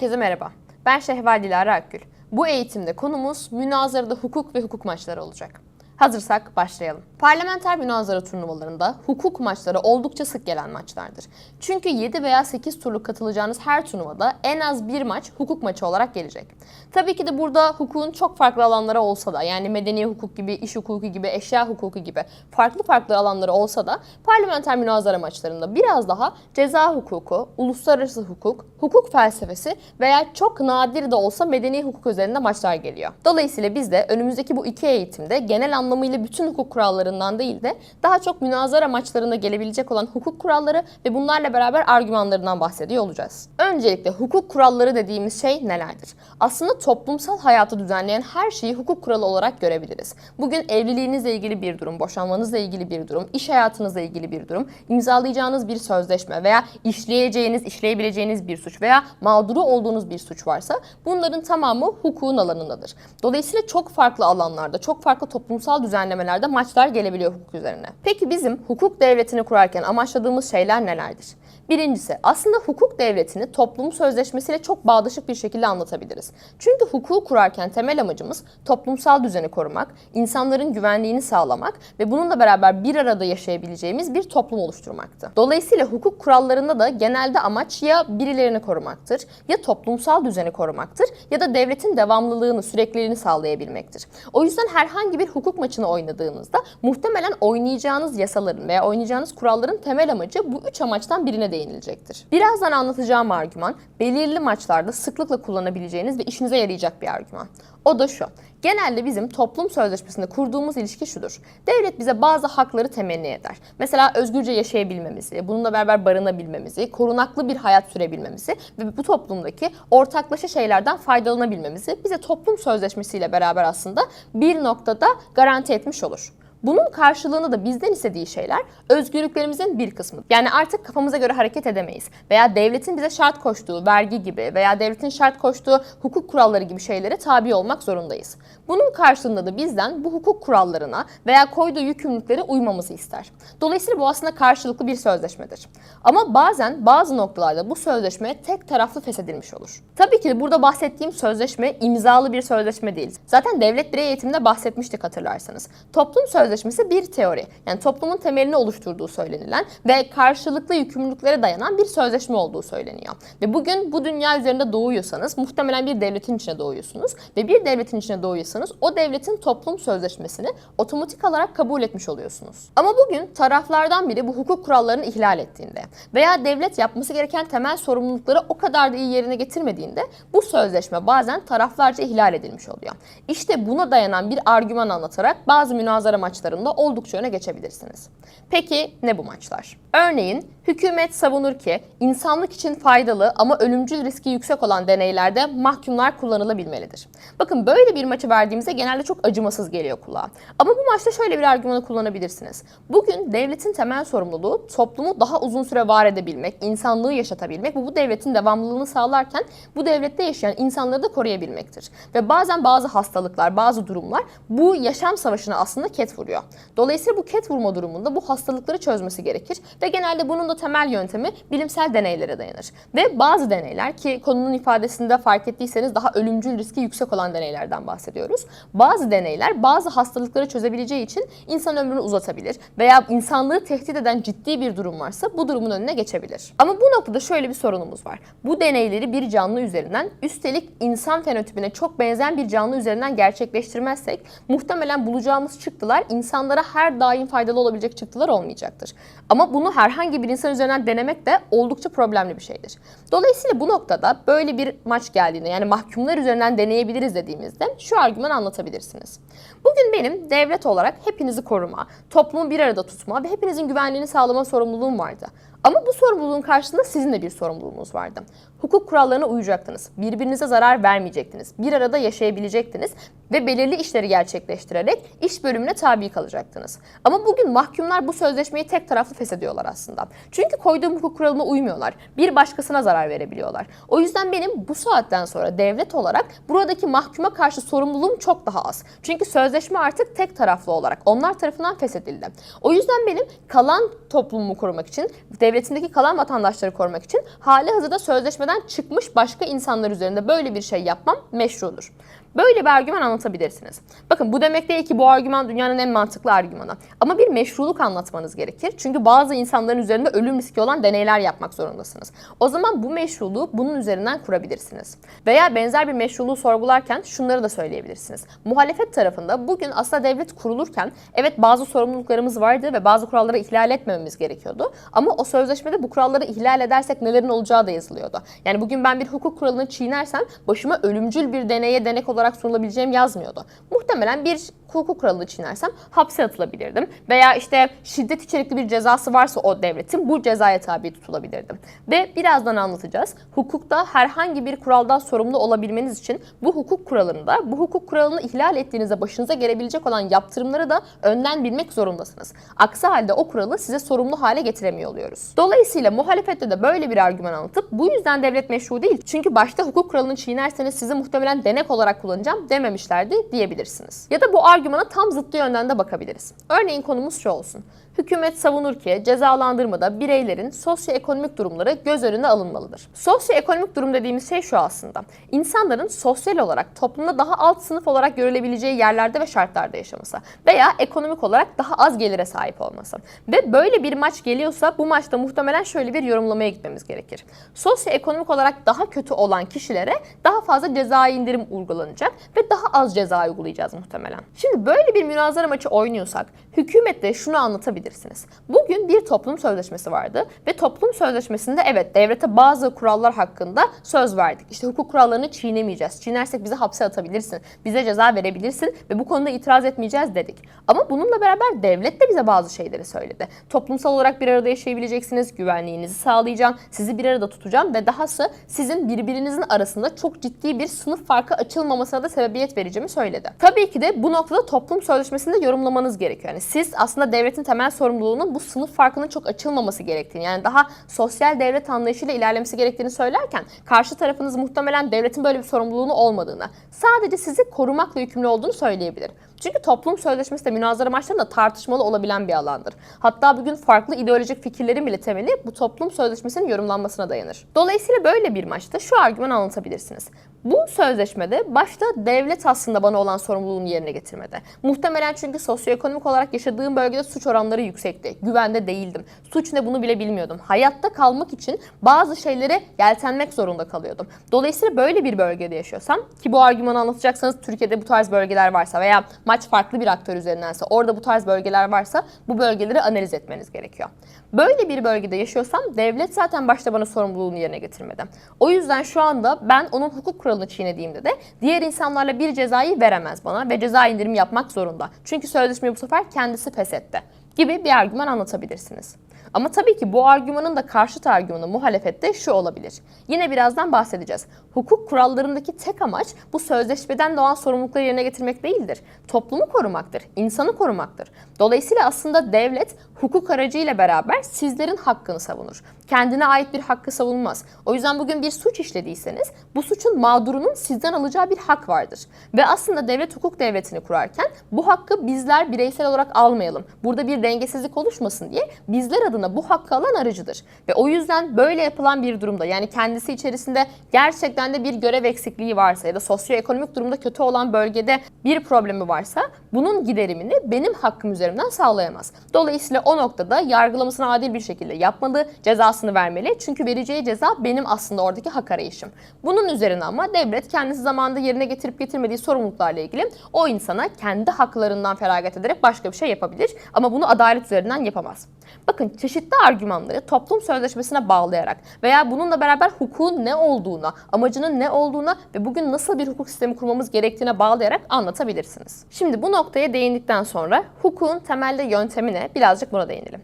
Herkese merhaba. Ben Şehval Dilara Akgül. Bu eğitimde konumuz münazarada hukuk ve hukuk maçları olacak. Hazırsak başlayalım. Parlamenter münazara turnuvalarında hukuk maçları oldukça sık gelen maçlardır. Çünkü 7 veya 8 turluk katılacağınız her turnuvada en az bir maç hukuk maçı olarak gelecek. Tabii ki de burada hukukun çok farklı alanları olsa da yani medeni hukuk gibi, iş hukuku gibi, eşya hukuku gibi farklı farklı alanları olsa da parlamenter münazara maçlarında biraz daha ceza hukuku, uluslararası hukuk, hukuk felsefesi veya çok nadir de olsa medeni hukuk üzerinde maçlar geliyor. Dolayısıyla biz de önümüzdeki bu iki eğitimde genel anlamıyla bütün hukuk kurallarından değil de daha çok münazara maçlarında gelebilecek olan hukuk kuralları ve bunlarla beraber argümanlarından bahsediyor olacağız. Öncelikle hukuk kuralları dediğimiz şey nelerdir? Aslında toplumsal hayatı düzenleyen her şeyi hukuk kuralı olarak görebiliriz. Bugün evliliğinizle ilgili bir durum, boşanmanızla ilgili bir durum, iş hayatınızla ilgili bir durum, imzalayacağınız bir sözleşme veya işleyeceğiniz, işleyebileceğiniz bir suç veya mağduru olduğunuz bir suç varsa bunların tamamı hukukun alanındadır. Dolayısıyla çok farklı alanlarda, çok farklı toplumsal düzenlemelerde maçlar gelebiliyor hukuk üzerine. Peki bizim hukuk devletini kurarken amaçladığımız şeyler nelerdir? Birincisi aslında hukuk devletini toplum sözleşmesiyle çok bağdaşık bir şekilde anlatabiliriz. Çünkü hukuku kurarken temel amacımız toplumsal düzeni korumak, insanların güvenliğini sağlamak ve bununla beraber bir arada yaşayabileceğimiz bir toplum oluşturmaktı. Dolayısıyla hukuk kurallarında da genelde amaç ya birilerini korumaktır, ya toplumsal düzeni korumaktır ya da devletin devamlılığını, sürekliliğini sağlayabilmektir. O yüzden herhangi bir hukuk maçını oynadığınızda muhtemelen oynayacağınız yasaların veya oynayacağınız kuralların temel amacı bu üç amaçtan birine değinilecektir. Birazdan anlatacağım argüman belirli maçlarda sıklıkla kullanabileceğiniz ve işinize yarayacak bir argüman. O da şu. Genelde bizim toplum sözleşmesinde kurduğumuz ilişki şudur. Devlet bize bazı hakları temenni eder. Mesela özgürce yaşayabilmemizi, bununla beraber barınabilmemizi, korunaklı bir hayat sürebilmemizi ve bu toplumdaki ortaklaşa şeylerden faydalanabilmemizi bize toplum sözleşmesiyle beraber aslında bir noktada garanti etmiş olur. Bunun karşılığında da bizden istediği şeyler özgürlüklerimizin bir kısmı. Yani artık kafamıza göre hareket edemeyiz. Veya devletin bize şart koştuğu vergi gibi veya devletin şart koştuğu hukuk kuralları gibi şeylere tabi olmak zorundayız. Bunun karşılığında da bizden bu hukuk kurallarına veya koyduğu yükümlülüklere uymamızı ister. Dolayısıyla bu aslında karşılıklı bir sözleşmedir. Ama bazen bazı noktalarda bu sözleşme tek taraflı feshedilmiş olur. Tabii ki burada bahsettiğim sözleşme imzalı bir sözleşme değil. Zaten devlet birey eğitiminde bahsetmiştik hatırlarsanız. Toplum sözleşmesi bir teori. Yani toplumun temelini oluşturduğu söylenilen ve karşılıklı yükümlülüklere dayanan bir sözleşme olduğu söyleniyor. Ve bugün bu dünya üzerinde doğuyorsanız muhtemelen bir devletin içine doğuyorsunuz ve bir devletin içine doğuyorsanız o devletin toplum sözleşmesini otomatik olarak kabul etmiş oluyorsunuz. Ama bugün taraflardan biri bu hukuk kurallarını ihlal ettiğinde veya devlet yapması gereken temel sorumlulukları o kadar da iyi yerine getirmediğinde bu sözleşme bazen taraflarca ihlal edilmiş oluyor. İşte buna dayanan bir argüman anlatarak bazı münazara maçlarında oldukça öne geçebilirsiniz. Peki ne bu maçlar? Örneğin hükümet savunur ki insanlık için faydalı ama ölümcül riski yüksek olan deneylerde mahkumlar kullanılabilmelidir. Bakın böyle bir maçı verdiğimizde genelde çok acımasız geliyor kulağa. Ama bu maçta şöyle bir argümanı kullanabilirsiniz. Bugün devletin temel sorumluluğu toplumu daha uzun süre var edebilmek, insanlığı yaşatabilmek ve bu devletin devamlılığını sağlarken bu devlette yaşayan insanları da koruyabilmektir. Ve bazen bazı hastalıklar, bazı durumlar bu yaşam savaşına aslında ket vuruyor. Dolayısıyla bu ket vurma durumunda bu hastalıkları çözmesi gerekir ve genelde bunun da temel yöntemi bilimsel deneylere dayanır. Ve bazı deneyler ki konunun ifadesinde fark ettiyseniz daha ölümcül riski yüksek olan deneylerden bahsediyoruz. Bazı deneyler bazı hastalıkları çözebileceği için insan ömrünü uzatabilir veya insanlığı tehdit eden ciddi bir durum varsa bu durumun önüne geçebilir. Ama bu noktada şöyle bir sorunumuz var. Bu deneyleri bir canlı üzerinden üstelik insan fenotipine çok benzeyen bir canlı üzerinden gerçekleştirmezsek muhtemelen bulacağımız çıktılar insanlara her daim faydalı olabilecek çıktılar olmayacaktır. Ama bunu herhangi bir insan üzerinden denemek de oldukça problemli bir şeydir. Dolayısıyla bu noktada böyle bir maç geldiğinde yani mahkumlar üzerinden deneyebiliriz dediğimizde şu argümanı anlatabilirsiniz. Bugün benim devlet olarak hepinizi koruma, toplumu bir arada tutma ve hepinizin güvenliğini sağlama sorumluluğum vardı. Ama bu sorumluluğun karşısında sizin de bir sorumluluğunuz vardı. Hukuk kurallarına uyacaktınız. Birbirinize zarar vermeyecektiniz. Bir arada yaşayabilecektiniz ve belirli işleri gerçekleştirerek iş bölümüne tabi kalacaktınız. Ama bugün mahkumlar bu sözleşmeyi tek taraflı feshediyorlar aslında. Çünkü koyduğum hukuk kuralına uymuyorlar. Bir başkasına zarar verebiliyorlar. O yüzden benim bu saatten sonra devlet olarak buradaki mahkuma karşı sorumluluğum çok daha az. Çünkü sözleşme artık tek taraflı olarak onlar tarafından feshedildi. O yüzden benim kalan toplumumu korumak için, devletindeki kalan vatandaşları korumak için hali hazırda sözleşmeden çıkmış başka insanlar üzerinde böyle bir şey yapmam meşrudur. Böyle bir argüman anlatabilirsiniz. Bakın bu demek değil ki bu argüman dünyanın en mantıklı argümanı. Ama bir meşruluk anlatmanız gerekir. Çünkü bazı insanların üzerinde ölüm riski olan deneyler yapmak zorundasınız. O zaman bu meşruluğu bunun üzerinden kurabilirsiniz. Veya benzer bir meşruluğu sorgularken şunları da söyleyebilirsiniz. Muhalefet tarafında bugün aslında devlet kurulurken evet bazı sorumluluklarımız vardı ve bazı kuralları ihlal etmememiz gerekiyordu. Ama o sözleşmede bu kuralları ihlal edersek nelerin olacağı da yazılıyordu. Yani bugün ben bir hukuk kuralını çiğnersem başıma ölümcül bir deneye denek olarak sunulabileceğim yazmıyordu. Muhtemelen bir hukuk kuralını çiğnersem hapse atılabilirdim. Veya işte şiddet içerikli bir cezası varsa o devletin bu cezaya tabi tutulabilirdim. Ve birazdan anlatacağız. Hukukta herhangi bir kuraldan sorumlu olabilmeniz için bu hukuk kuralında bu hukuk kuralını ihlal ettiğinizde başınıza gelebilecek olan yaptırımları da önden bilmek zorundasınız. Aksi halde o kuralı size sorumlu hale getiremiyor oluyoruz. Dolayısıyla muhalefette de böyle bir argüman anlatıp bu yüzden devlet meşru değil. Çünkü başta hukuk kuralını çiğnerseniz sizi muhtemelen denek olarak kullanacağım dememişlerdi diyebilirsiniz. Ya da bu argümana tam zıttı yönden de bakabiliriz. Örneğin konumuz şu olsun. Hükümet savunur ki cezalandırmada bireylerin sosyoekonomik durumları göz önüne alınmalıdır. Sosyoekonomik durum dediğimiz şey şu aslında. İnsanların sosyal olarak toplumda daha alt sınıf olarak görülebileceği yerlerde ve şartlarda yaşaması veya ekonomik olarak daha az gelire sahip olması. Ve böyle bir maç geliyorsa bu maçta muhtemelen şöyle bir yorumlamaya gitmemiz gerekir. Sosyoekonomik olarak daha kötü olan kişilere daha fazla ceza indirim uygulanacak ve daha az ceza uygulayacağız muhtemelen. Şimdi böyle bir münazara maçı oynuyorsak hükümette şunu anlatabilirsiniz. Bugün bir toplum sözleşmesi vardı ve toplum sözleşmesinde evet devlete bazı kurallar hakkında söz verdik. İşte hukuk kurallarını çiğnemeyeceğiz. Çiğnersek bizi hapse atabilirsin, bize ceza verebilirsin ve bu konuda itiraz etmeyeceğiz dedik. Ama bununla beraber devlet de bize bazı şeyleri söyledi. Toplumsal olarak bir arada yaşayabileceksiniz, güvenliğinizi sağlayacağım, sizi bir arada tutacağım ve dahası sizin birbirinizin arasında çok ciddi bir sınıf farkı açılmamasına da sebebiyet vereceğimi söyledi. Tabii ki de bu noktada toplum sözleşmesinde yorumlamanız gerekiyor. Yani siz aslında devletin temel sorumluluğunun bu sınıf farkının çok açılmaması gerektiğini yani daha sosyal devlet anlayışıyla ilerlemesi gerektiğini söylerken karşı tarafınız muhtemelen devletin böyle bir sorumluluğunu olmadığını, sadece sizi korumakla yükümlü olduğunu söyleyebilir. Çünkü toplum sözleşmesi de münazara maçlarında tartışmalı olabilen bir alandır. Hatta bugün farklı ideolojik fikirlerin bile temeli bu toplum sözleşmesinin yorumlanmasına dayanır. Dolayısıyla böyle bir maçta şu argümanı anlatabilirsiniz. Bu sözleşmede başta devlet aslında bana olan sorumluluğunu yerine getirmedi. Muhtemelen çünkü sosyoekonomik olarak yaşadığım bölgede suç oranları yüksekti. Güvende değildim. Suç ne bunu bile bilmiyordum. Hayatta kalmak için bazı şeylere yeltenmek zorunda kalıyordum. Dolayısıyla böyle bir bölgede yaşıyorsam ki bu argümanı anlatacaksanız Türkiye'de bu tarz bölgeler varsa veya maç farklı bir aktör üzerindense orada bu tarz bölgeler varsa bu bölgeleri analiz etmeniz gerekiyor. Böyle bir bölgede yaşıyorsam devlet zaten başta bana sorumluluğunu yerine getirmedi. O yüzden şu anda ben onun hukuk kuralını çiğnediğimde de diğer insanlarla bir cezayı veremez bana ve ceza indirim yapmak zorunda. Çünkü sözleşmeyi bu sefer kendisi feshetti gibi bir argüman anlatabilirsiniz. Ama tabii ki bu argümanın da karşıt argümanı muhalefette şu olabilir. Yine birazdan bahsedeceğiz. Hukuk kurallarındaki tek amaç bu sözleşmeden doğan sorumlulukları yerine getirmek değildir. Toplumu korumaktır, insanı korumaktır. Dolayısıyla aslında devlet hukuk aracıyla beraber sizlerin hakkını savunur. Kendine ait bir hakkı savunmaz. O yüzden bugün bir suç işlediyseniz bu suçun mağdurunun sizden alacağı bir hak vardır. Ve aslında devlet hukuk devletini kurarken bu hakkı bizler bireysel olarak almayalım. Burada bir dengesizlik oluşmasın diye bizler adına bu hakkı alan aracıdır. Ve o yüzden böyle yapılan bir durumda yani kendisi içerisinde gerçekten de bir görev eksikliği varsa ya da sosyoekonomik durumda kötü olan bölgede bir problemi varsa bunun giderimini benim hakkım üzerimden sağlayamaz. Dolayısıyla o noktada yargılamasını adil bir şekilde yapmalı, cezasını vermeli. Çünkü vereceği ceza benim aslında oradaki hak arayışım. Bunun üzerine ama devlet kendisi zamanında yerine getirip getirmediği sorumluluklarla ilgili o insana kendi haklarından feragat ederek başka bir şey yapabilir. Ama bunu adalet üzerinden yapamaz. Bakın çeşitli argümanları toplum sözleşmesine bağlayarak veya bununla beraber hukukun ne olduğuna, amacının ne olduğuna ve bugün nasıl bir hukuk sistemi kurmamız gerektiğine bağlayarak anlatabilirsiniz. Şimdi bu noktaya değindikten sonra hukukun temelde yöntemine birazcık buna değinelim.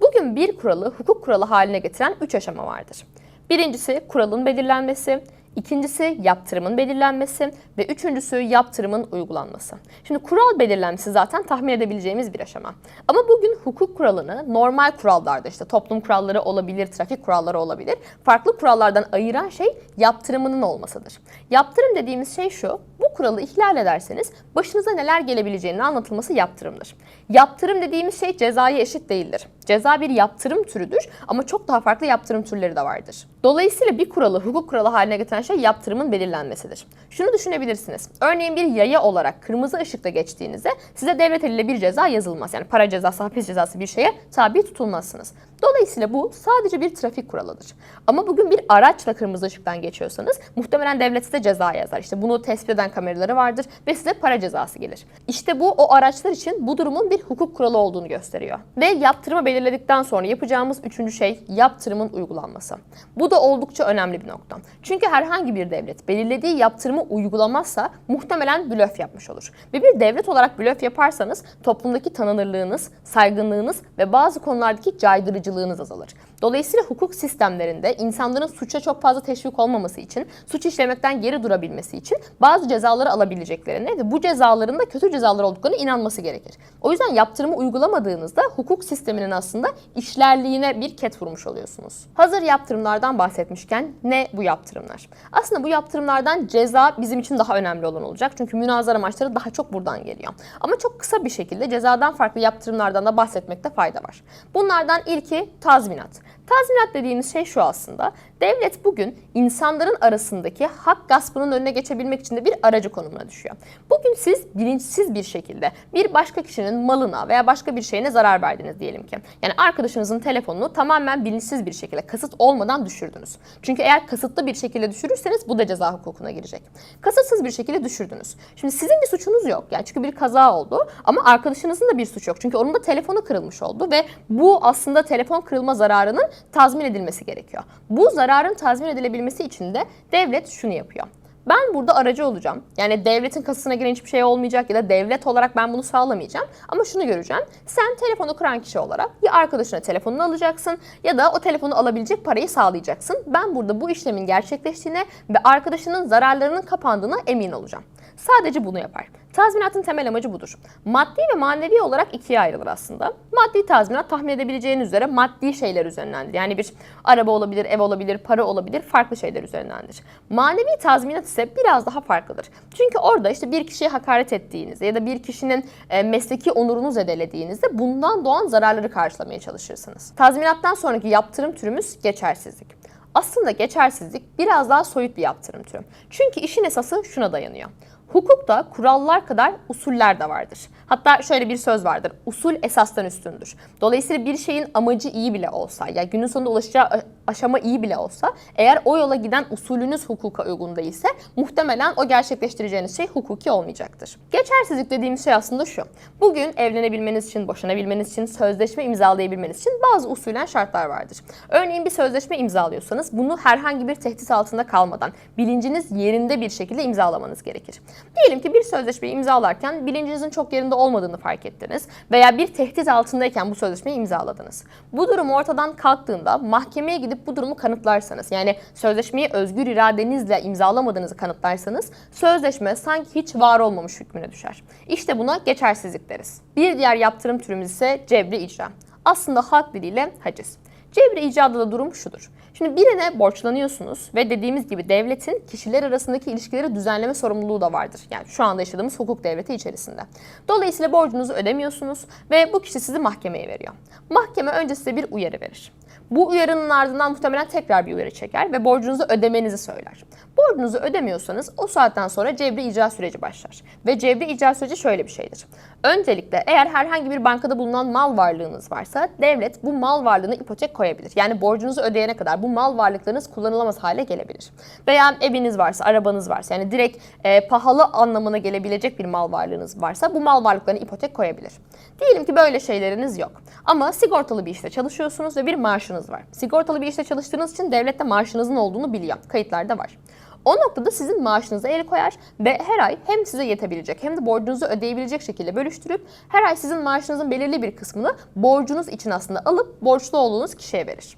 Bugün bir kuralı hukuk kuralı haline getiren üç aşama vardır. Birincisi kuralın belirlenmesi, İkincisi yaptırımın belirlenmesi ve üçüncüsü yaptırımın uygulanması. Şimdi kural belirlenmesi zaten tahmin edebileceğimiz bir aşama. Ama bugün hukuk kuralını normal kurallarda işte toplum kuralları olabilir, trafik kuralları olabilir. Farklı kurallardan ayıran şey yaptırımının olmasıdır. Yaptırım dediğimiz şey şu, bu kuralı ihlal ederseniz başınıza neler gelebileceğinin anlatılması yaptırımdır. Yaptırım dediğimiz şey cezaya eşit değildir. Ceza bir yaptırım türüdür ama çok daha farklı yaptırım türleri de vardır. Dolayısıyla bir kuralı hukuk kuralı haline getiren şey yaptırımın belirlenmesidir. Şunu düşünebilirsiniz. Örneğin bir yaya olarak kırmızı ışıkta geçtiğinizde size devlet eliyle bir ceza yazılmaz. Yani para cezası, hapis cezası bir şeye tabi tutulmazsınız. Dolayısıyla bu sadece bir trafik kuralıdır. Ama bugün bir araçla kırmızı ışıktan geçiyorsanız muhtemelen devlet size ceza yazar. İşte bunu tespit eden kameraları vardır ve size para cezası gelir. İşte bu o araçlar için bu durumun bir hukuk kuralı olduğunu gösteriyor. Ve yaptırımı belirledikten sonra yapacağımız üçüncü şey yaptırımın uygulanması. Bu da oldukça önemli bir nokta. Çünkü herhangi bir devlet belirlediği yaptırımı uygulamazsa muhtemelen blöf yapmış olur. Ve bir devlet olarak blöf yaparsanız toplumdaki tanınırlığınız, saygınlığınız ve bazı konulardaki caydırıcılığınız azalır. Dolayısıyla hukuk sistemlerinde insanların suça çok fazla teşvik olmaması için, suç işlemekten geri durabilmesi için bazı cezaları alabileceklerine ve bu cezaların da kötü cezalar olduklarına inanması gerekir. O yüzden yaptırımı uygulamadığınızda hukuk sisteminin aslında işlerliğine bir ket vurmuş oluyorsunuz. Hazır yaptırımlardan bahsetmişken ne bu yaptırımlar? Aslında bu yaptırımlardan ceza bizim için daha önemli olan olacak. Çünkü münazara maçları daha çok buradan geliyor. Ama çok kısa bir şekilde cezadan farklı yaptırımlardan da bahsetmekte fayda var. Bunlardan ilki tazminat. Tazminat dediğimiz şey şu aslında. Devlet bugün insanların arasındaki hak gaspının önüne geçebilmek için de bir aracı konumuna düşüyor. Bugün siz bilinçsiz bir şekilde bir başka kişinin malına veya başka bir şeyine zarar verdiniz diyelim ki. Yani arkadaşınızın telefonunu tamamen bilinçsiz bir şekilde kasıt olmadan düşürdünüz. Çünkü eğer kasıtlı bir şekilde düşürürseniz bu da ceza hukukuna girecek. Kasıtsız bir şekilde düşürdünüz. Şimdi sizin bir suçunuz yok. Yani çünkü bir kaza oldu ama arkadaşınızın da bir suçu yok. Çünkü onun da telefonu kırılmış oldu ve bu aslında telefon kırılma zararının tazmin edilmesi gerekiyor. Bu zararın tazmin edilebilmesi için de devlet şunu yapıyor. Ben burada aracı olacağım. Yani devletin kasasına giren hiçbir şey olmayacak ya da devlet olarak ben bunu sağlamayacağım. Ama şunu göreceğim. Sen telefonu kıran kişi olarak ya arkadaşına telefonunu alacaksın ya da o telefonu alabilecek parayı sağlayacaksın. Ben burada bu işlemin gerçekleştiğine ve arkadaşının zararlarının kapandığına emin olacağım. Sadece bunu yapar. Tazminatın temel amacı budur. Maddi ve manevi olarak ikiye ayrılır aslında. Maddi tazminat tahmin edebileceğiniz üzere maddi şeyler üzerindendir. Yani bir araba olabilir, ev olabilir, para olabilir, farklı şeyler üzerindendir. Manevi tazminat ise biraz daha farklıdır. Çünkü orada işte bir kişiye hakaret ettiğinizde ya da bir kişinin e, mesleki onurunu zedelediğinizde bundan doğan zararları karşılamaya çalışırsınız. Tazminattan sonraki yaptırım türümüz geçersizlik. Aslında geçersizlik biraz daha soyut bir yaptırım türü. Çünkü işin esası şuna dayanıyor. Hukukta kurallar kadar usuller de vardır. Hatta şöyle bir söz vardır. Usul esastan üstündür. Dolayısıyla bir şeyin amacı iyi bile olsa, ya günün sonunda ulaşacağı aşama iyi bile olsa, eğer o yola giden usulünüz hukuka uygun değilse, muhtemelen o gerçekleştireceğiniz şey hukuki olmayacaktır. Geçersizlik dediğimiz şey aslında şu. Bugün evlenebilmeniz için, boşanabilmeniz için, sözleşme imzalayabilmeniz için bazı usulen şartlar vardır. Örneğin bir sözleşme imzalıyorsanız bunu herhangi bir tehdit altında kalmadan, bilinciniz yerinde bir şekilde imzalamanız gerekir. Diyelim ki bir sözleşmeyi imzalarken bilincinizin çok yerinde olmadığını fark ettiniz veya bir tehdit altındayken bu sözleşmeyi imzaladınız. Bu durum ortadan kalktığında mahkemeye gidip bu durumu kanıtlarsanız yani sözleşmeyi özgür iradenizle imzalamadığınızı kanıtlarsanız sözleşme sanki hiç var olmamış hükmüne düşer. İşte buna geçersizlik deriz. Bir diğer yaptırım türümüz ise cebri icra. Aslında halk diliyle haciz. Cebri icrada da durum şudur. Şimdi birine borçlanıyorsunuz ve dediğimiz gibi devletin kişiler arasındaki ilişkileri düzenleme sorumluluğu da vardır. Yani şu anda yaşadığımız hukuk devleti içerisinde. Dolayısıyla borcunuzu ödemiyorsunuz ve bu kişi sizi mahkemeye veriyor. Mahkeme önce size bir uyarı verir. Bu uyarının ardından muhtemelen tekrar bir uyarı çeker ve borcunuzu ödemenizi söyler. Borcunuzu ödemiyorsanız o saatten sonra cebri icra süreci başlar. Ve cebri icra süreci şöyle bir şeydir. Öncelikle eğer herhangi bir bankada bulunan mal varlığınız varsa devlet bu mal varlığını ipotek koyabilir. Yani borcunuzu ödeyene kadar bu mal varlıklarınız kullanılamaz hale gelebilir. Veya eviniz varsa, arabanız varsa yani direkt e, pahalı anlamına gelebilecek bir mal varlığınız varsa bu mal varlıklarını ipotek koyabilir. Diyelim ki böyle şeyleriniz yok. Ama sigortalı bir işte çalışıyorsunuz ve bir maaşınız var. Sigortalı bir işte çalıştığınız için devlette maaşınızın olduğunu biliyor. Kayıtlarda var. O noktada sizin maaşınıza el koyar ve her ay hem size yetebilecek hem de borcunuzu ödeyebilecek şekilde bölüştürüp her ay sizin maaşınızın belirli bir kısmını borcunuz için aslında alıp borçlu olduğunuz kişiye verir.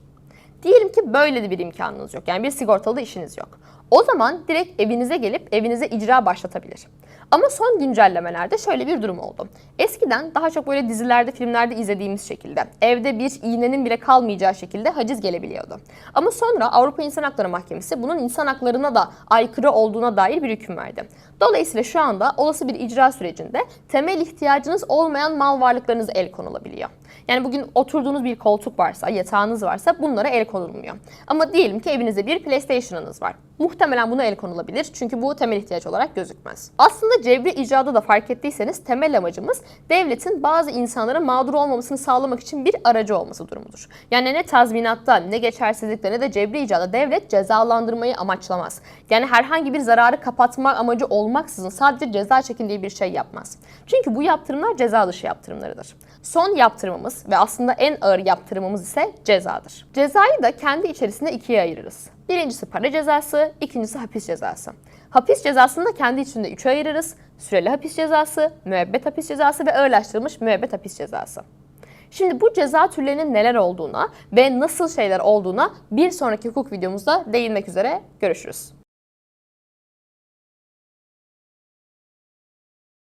Diyelim ki böyle de bir imkanınız yok. Yani bir sigortalı işiniz yok. O zaman direkt evinize gelip evinize icra başlatabilir. Ama son güncellemelerde şöyle bir durum oldu. Eskiden daha çok böyle dizilerde, filmlerde izlediğimiz şekilde evde bir iğnenin bile kalmayacağı şekilde haciz gelebiliyordu. Ama sonra Avrupa İnsan Hakları Mahkemesi bunun insan haklarına da aykırı olduğuna dair bir hüküm verdi. Dolayısıyla şu anda olası bir icra sürecinde temel ihtiyacınız olmayan mal varlıklarınıza el konulabiliyor. Yani bugün oturduğunuz bir koltuk varsa, yatağınız varsa bunlara el konulmuyor. Ama diyelim ki evinizde bir PlayStation'ınız var. Muhtemelen buna el konulabilir çünkü bu temel ihtiyaç olarak gözükmez. Aslında cebri icrada da fark ettiyseniz temel amacımız devletin bazı insanlara mağdur olmamasını sağlamak için bir aracı olması durumudur. Yani ne tazminatta, ne geçersizlikte ne de cebri icrada devlet cezalandırmayı amaçlamaz. Yani herhangi bir zararı kapatma amacı olmaksızın sadece ceza çekin bir şey yapmaz. Çünkü bu yaptırımlar ceza dışı yaptırımlarıdır. Son yaptırımımız ve aslında en ağır yaptırımımız ise cezadır. Cezayı da kendi içerisinde ikiye ayırırız. Birincisi para cezası, ikincisi hapis cezası. Hapis cezasını da kendi içinde üçe ayırırız. Süreli hapis cezası, müebbet hapis cezası ve ağırlaştırılmış müebbet hapis cezası. Şimdi bu ceza türlerinin neler olduğuna ve nasıl şeyler olduğuna bir sonraki hukuk videomuzda değinmek üzere görüşürüz.